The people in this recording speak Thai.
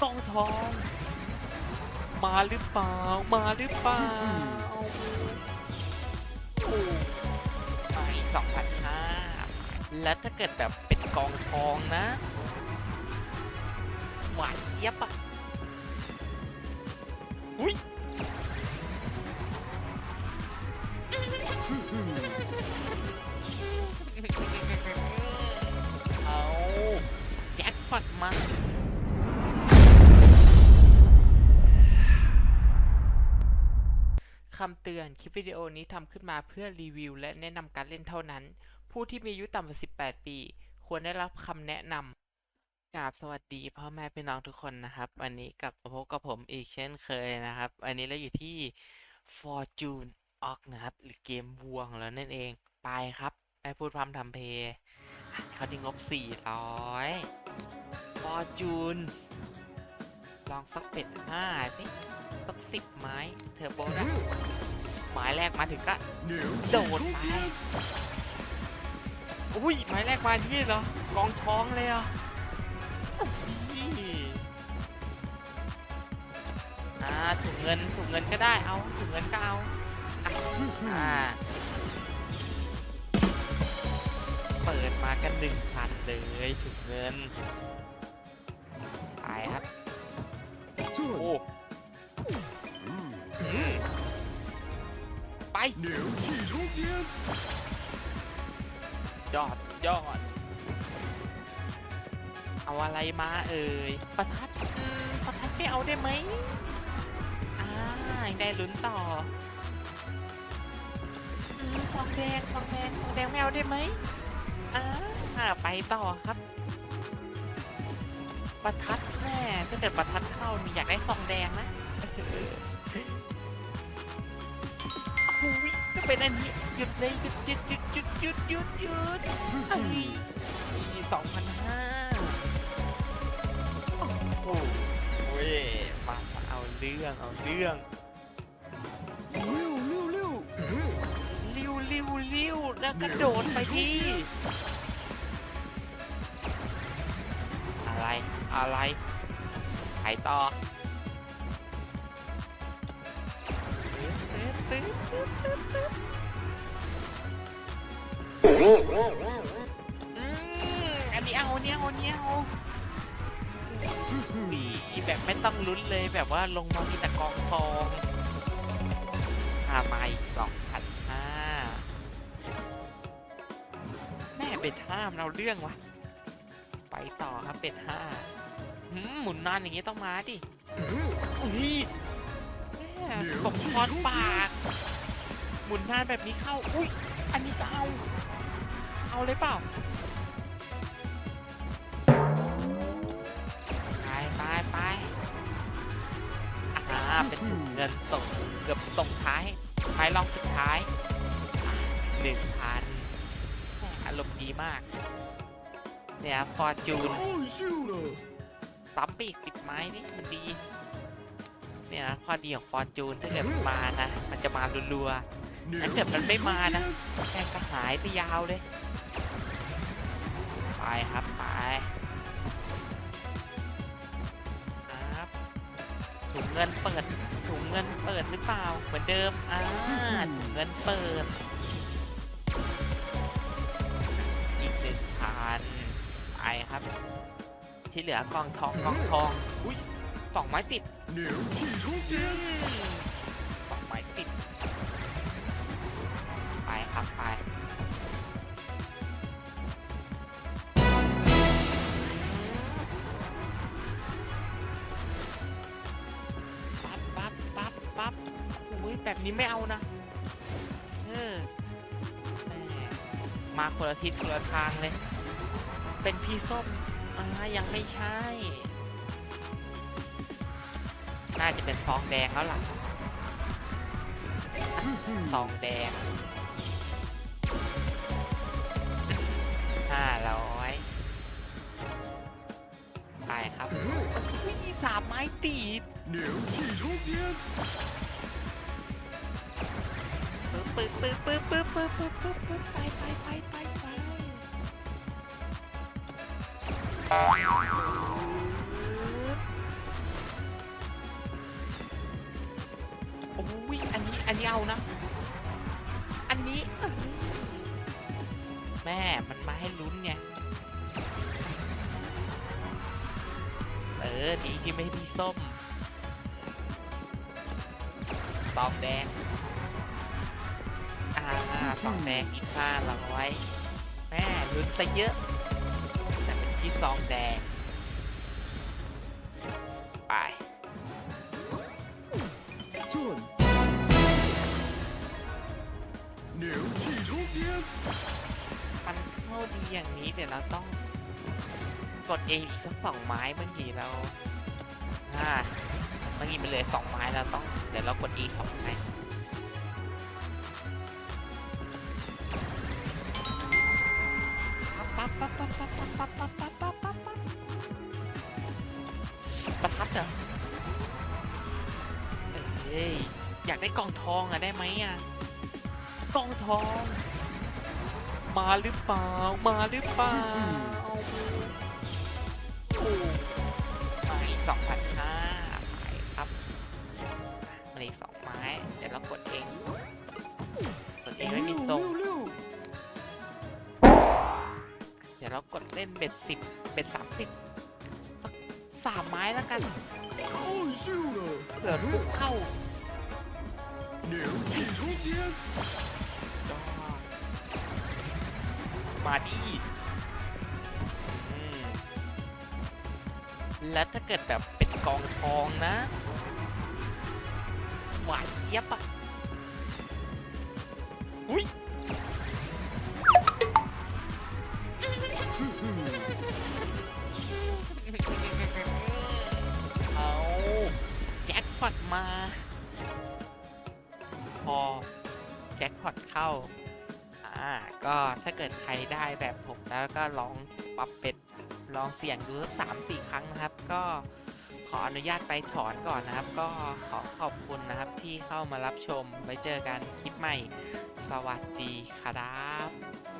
กองทอง มาหรือเปล่า มาหรือเปล่าโอ้มาอีกสองพันห้าแล้วถ้าเกิดแบบเป็นกองทองนะหวานเยบอะอุ้ยเอาแจ็คพอตมาำเตือน คลิปวิดีโอนี้ทำขึ้นมาเพื่อรีวิว และแนะนำการเล่นเท่านั้น ผู้ที่มีอายุต่ำกว่า 18 ปี ควรได้รับคำแนะนำกราบสวัสดีพ่อแม่พี่น้องทุกคนนะครับ วันนี้กลับมาพบกับผมอีกเช่นเคยนะครับ อันนี้เราอยู่ที่ Fortune o c นะครับ หรือเกมบวงแล้วนั่นเอง ไปครับไม่พูดพร่ำทำเพลงเขาที่งบ 400 Fortune ลองสักเป็ดห้าสิ สักสิบไม้ เทอร์โบนะไม้แรกมาถึงก็โดดไปอุ้ยไม้แรกมาที่เหรอกองช้องเลยเหรอะอ่าถุงเงินถุงเงินก็ได้เอาถุงเงินก็เอาอะอ่าเปิดมากันหนึ่งพันเลยถุงเงินไปครับโอ้อืายยอดยอด เอาอะไรมาเอ่ย ประทัดประทัดไม่เอาได้ไหมอ่าได้ลุ้นต่ออืมฟองแดงฟองแดงฟองแดงไม่เอาได้ไหมอ่าไปต่อครับ ประทัดแม่ถ้าเกิดประทัดเข้ามีอยากได้ฟองแดงนะ เป็นอันนี้หยุดเลยหยุดหยุดหยุดหยุดหยุดหยุดหยุดเอ้ยสองพันห้าโอ้โหมาเอาเรื่องเอาเรื่องลิ้วลิ้วลิ้วลิ้วลิ้วลิ้วแล้วกระโดดไปที่ อะไรอะไรไปต่อ อืมอันนี้เอาอันนี้เอาอันนี้เอาดีแบบไม่ต้องลุ้นเลยแบบว่าลงมามีแต่กองทองพามาอีกสองพันห้าแม่เป็ดห้ามนเราเรื่องวะไปต่อครับเป็ดห้าหืมหมุนนานอย่างงี้ต้องมาดิอุ้ยแม่ สมพรปากหมุนนานแบบนี้เข้า อุ้ย อันนี้เอา เอาเลยเปล่า ไปไปไปอ่าเป็นเงินส่งเกือบส่งท้าย ไปลองสุดท้ายหนึ่งพันอารมณ์ดีมาก เนี่ย ฟอร์จูน ปั๊มปีกติดไม้นี่มันดี เนี่ยนะข้อดีของฟอร์จูนถ้าเกิดมันมานะ มันจะมารัวๆถ้าเกิดมันไม่มานะแม่งก็หายไปยาวเลย ไปครับไปครับถุงเงินเปิดถุงเงินเปิดหรือเปล่าเหมือนเดิมอ่าถุงเงินเปิดอีกหนึ่งพันไปครับ ที่เหลือกองทองกองทองอุ้ย สองไม้ติดเหนียวทีทุกเย็สองไม้ติด ไปครับไปปั๊บปั๊บปั๊บปั๊บอุ้ยแบบนี้ไม่เอานะ เออแม่มาคนละทิศคนละทางเลย เป็นพี่ส้มอ่ายังไม่ใช่ น่าจะเป็นซองแดงแล้วล่ะซองแดงห้าร้อยไปครับมีสามไม้ติดเดี๋ยวฉีดปึ๊บปึ๊บปึ๊บปึ๊บปึ๊บปึ๊บปึ๊บปึ๊บปึ๊บไปไปไปไปไป นี้เอานะอันนี้เอานะ อันนี้ แม่มันมาให้ลุ้นไง เออดีที่ไม่มีส้มซองแดง อ่าซองแดงอีกห้าร้อยแม่ลุ้นซะเยอะ แต่เป็นที่ซองแดง 转，牛气冲天， มันเข้าดีอย่างนี้เดี๋ยวเราต้องกด A อีกสักสองไม้เมื่อกี้เราอ่าเมื่อกี้มันเหลือสองไม้เราต้องเดี๋ยวเรากด E สองไม้ปั๊บปั๊บปั๊บปั๊บปั๊บปั๊บปั๊บปั๊บปั๊บปั๊บประทัดเหรอ ้ยอยากได้กองทองอะได้ไหมอะกองทอง มาหรือเปล่ามาหรือเปล่าโอ้มาอีกสองพันห้าครับมาอีกสองไม้เดี๋ยวเรากดเองกดเองไม่มีทรงเดี๋ยวเรากดเล่นเบ็ดสิบเบ็ดสามสิบสักสามไม้แล้วกันเผื่อลูกเข้า เดี๋ยวทีทุกเดือนมาดีและถ้าเกิดแบบเป็นกองทองนะหวานเยียบอะอุ้ยเอาแจ็คพอตมาาเกิดใครได้แบบผมแล้วก็ลองปรับเป็ดลองเสี่ยงดูสักสามสี่ครั้งนะครับ ก็ขออนุญาตไปถอนก่อนนะครับ ก็ขอขอบคุณนะครับที่เข้ามารับชมไว้เจอกันคลิปใหม่ สวัสดีครับ